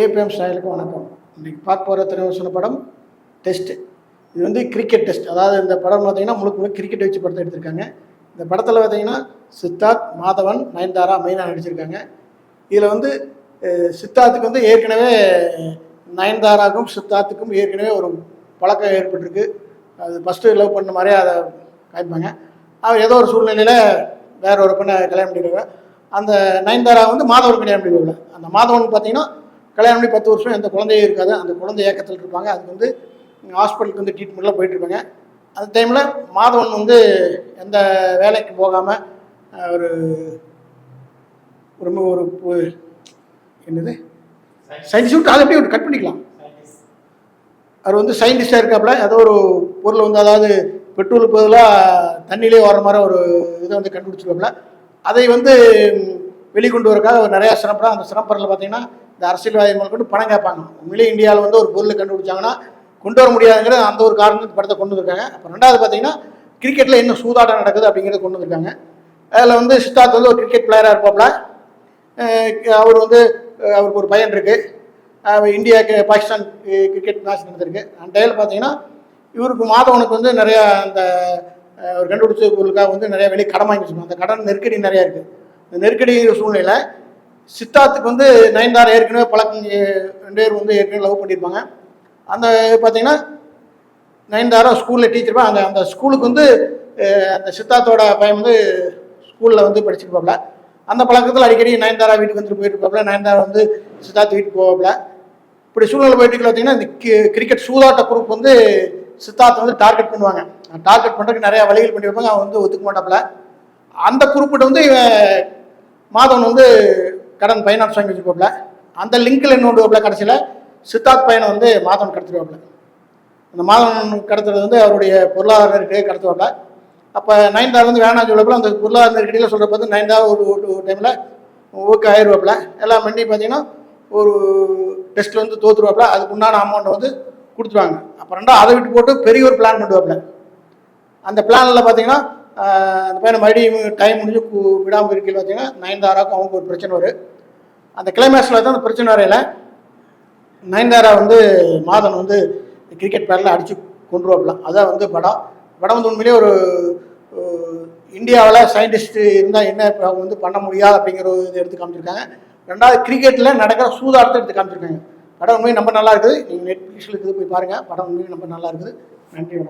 APM ஸ்டைலுக்கு வணக்கம். இன்னைக்கு பார்க்க போகிற திரைவசன படம் டெஸ்ட்டு இது வந்து கிரிக்கெட் டெஸ்ட் அதாவது இந்த படம் பார்த்தீங்கன்னா முழுக்க முழுக்க கிரிக்கெட் வச்சு படத்தை எடுத்திருக்காங்க. இந்த படத்தில் பார்த்தீங்கன்னா சித்தார்த் மாதவன் நயன்தாரா மெயினாக நடிச்சிருக்காங்க. இதில் வந்து சித்தார்த்துக்கு வந்து ஏற்கனவே நயன்தாராவுக்கும் சித்தார்த்துக்கும் ஏற்கனவே ஒரு பழக்கம் ஏற்பட்டிருக்கு. அது ஃபஸ்ட்டு லவ் பண்ண மாதிரியே அதை காய்ப்பாங்க அவர் ஏதோ ஒரு சூழ்நிலையில் வேற ஒரு பெண்ணை கல்யாணம் பண்ணிடுவாங்க அந்த நயன்தாரா வந்து மாதவன் கல்யாணம் பண்ணிடுவாங்க அந்த மாதவன் பார்த்தீங்கன்னா கல்யாணம் பண்ணி பத்து வருஷம் எந்த குழந்தையும் இருக்காது. அந்த குழந்தை ஏக்கத்தில் இருப்பாங்க. அதுக்கு வந்து ஹாஸ்பிட்டலுக்கு வந்து ட்ரீட்மெண்ட்லாம் போயிட்டு இருப்பாங்க. அந்த டைமில் மாதவன் வந்து எந்த வேலைக்கு போகாமல் ஒரு ரொம்ப ஒரு என்னது? சயின்டிஸ்ட் அதை ஒரு கட் பண்ணிக்கலாம். அவர் வந்து சயின்டிஸ்டாக இருக்காப்புல. ஏதோ ஒரு பொருள் வந்து அதாவது பெட்ரோலுக்கு பதிலாக தண்ணியிலே வர மாதிரி ஒரு இதை வந்து கண்டுபிடிச்சிருவாப்புல அதை வந்து வெளிக்கொண்டு வரக்காக அவர் நிறையா சிரமப்படுற அந்த சிரமப்பரில் பார்த்தீங்கன்னா இந்த அரசியல்வாதி கொண்டு பணம் கேட்பாங்க. உண்மையிலே இந்தியாவில் வந்து ஒரு பொருளை கண்டுபிடிச்சாங்கன்னா கொண்டு வர முடியாதுங்கிற அந்த ஒரு காரணத்துக்கு படத்தை கொண்டு வந்திருக்காங்க. அப்புறம் ரெண்டாவது பார்த்தீங்கன்னா கிரிக்கெட்டில் என்ன சூதாட்டம் நடக்குது அப்படிங்கிறத கொண்டு வந்திருக்காங்க. அதில் வந்து சித்தார்த் வந்து ஒரு கிரிக்கெட் பிளேயராக இருப்பாப்புல. அவர் வந்து அவருக்கு ஒரு பையன் இருக்குது அவர் இந்தியாவுக்கு பாகிஸ்தான் கிரிக்கெட் மேட்ச் நடந்திருக்கு. அந்த டைமில் பார்த்தீங்கன்னா இவருக்கு மாதவனுக்கு வந்து நிறையா அந்த ஒரு கண்டுபிடிச்ச பொருளுக்காக வந்து நிறைய வெளியே கடன் வாங்கி வச்சுருக்கோம் அந்த கடன் நெருக்கடி நிறையா இருக்குது இந்த நெருக்கடி சூழ்நிலை சித்தார்த்துக்கு வந்து நயன்தாரா ஏற்கனவே பழக்கம் ரெண்டு பேர் வந்து ஏற்கனவே லவ் பண்ணியிருப்பாங்க. அந்த பார்த்தீங்கன்னா நயன்தாரா ஸ்கூலில் டீச்சர் அந்த அந்த ஸ்கூலுக்கு வந்து அந்த சித்தார்த்தோட பையன் வந்து ஸ்கூலில் வந்து படிச்சிருப்பாப்ல. அந்த பழக்கத்தில் அடிக்கடி நயன்தாரா வீட்டுக்கு வந்துட்டு போயிட்டு நயன்தாரா வந்து சித்தார்த்து வீட்டுக்கு போவாப்ல. இப்படி சூழ்நிலை போயிட்டு பார்த்தீங்கன்னா இந்த கி- கிரிக்கெட் சூதாட்ட குரூப் வந்து சித்தார்த்தை வந்து டார்கெட் பண்ணுவாங்க. டார்கெட் பண்ணுறதுக்கு நிறையா வழிகள் பண்ணியிருப்பாங்க. அவன் வந்து ஒத்துக்க மாட்டாப்புல அந்த குரூப்பிட்ட வந்து இவன் மாதவன் வந்து கடன் ஃபைனான்ஸ் வாங்கி வச்சுருப்பாப்ல அந்த லிங்கில் என்ன பண்ணுவாப்ல கடைசியில் சித்தார்த் பையனை வந்து மாதவன் கடத்திடுவாப்ல. அந்த மாதவன் கடத்துறது வந்து அவருடைய பொருளாதார நெருக்கடியை கடத்துவாப்ல. அப்போ நைன்தார் வந்து வேணாம் சொல்லப்பல அந்த பொருளாதார நெருக்கடியில் சொல்கிறப்ப வந்து நயன்தாரா ஒரு ஒரு டைமில் ஓகே ஆயிடுவாப்ல எல்லாம் பண்ணி பார்த்தீங்கன்னா ஒரு டெஸ்ட்டில் வந்து தோத்துருவாப்ல. அதுக்கு உண்டான அமௌண்ட்டை வந்து கொடுத்துருவாங்க. அப்புறம் ரெண்டா அதை விட்டு போட்டு பெரிய ஒரு பிளான் பண்ணுவாப்ல அந்த பிளானில் பார்த்தீங்கன்னா அந்த பையனை மறுபடியும் டைம் முடிஞ்சு கு- விடாமல் இருக்கையில் பார்த்தீங்கன்னா நயன்தாராவுக்கும் அவங்க ஒரு பிரச்சனை வரும். அந்த கிளைமேக்ஸில் தான் அந்த பிரச்சனை வரையில நயன்தாரா வந்து மாதன் வந்து கிரிக்கெட் பேரில் அடித்து கொண்டுருவாப்லாம் அதான் வந்து படம். படம் வந்து உண்மையிலேயே ஒரு இந்தியாவில் சயின்டிஸ்ட்டு இருந்தால் என்ன அவங்க வந்து பண்ண முடியாது அப்படிங்கிற ஒரு இது எடுத்து காமிச்சிருக்காங்க. ரெண்டாவது கிரிக்கெட்டில் நடக்கிற சூதாட்டத்தை எடுத்து காமிச்சிருக்காங்க. படம் உண்மையை ரொம்ப நல்லா இருக்குது. நீங்கள் நெட்ஃப்ளிக்ஸில் இருக்குது போய் பாருங்கள் படம் உண்மையும் ரொம்ப நல்லா இருக்குது. நன்றி வணக்கம்.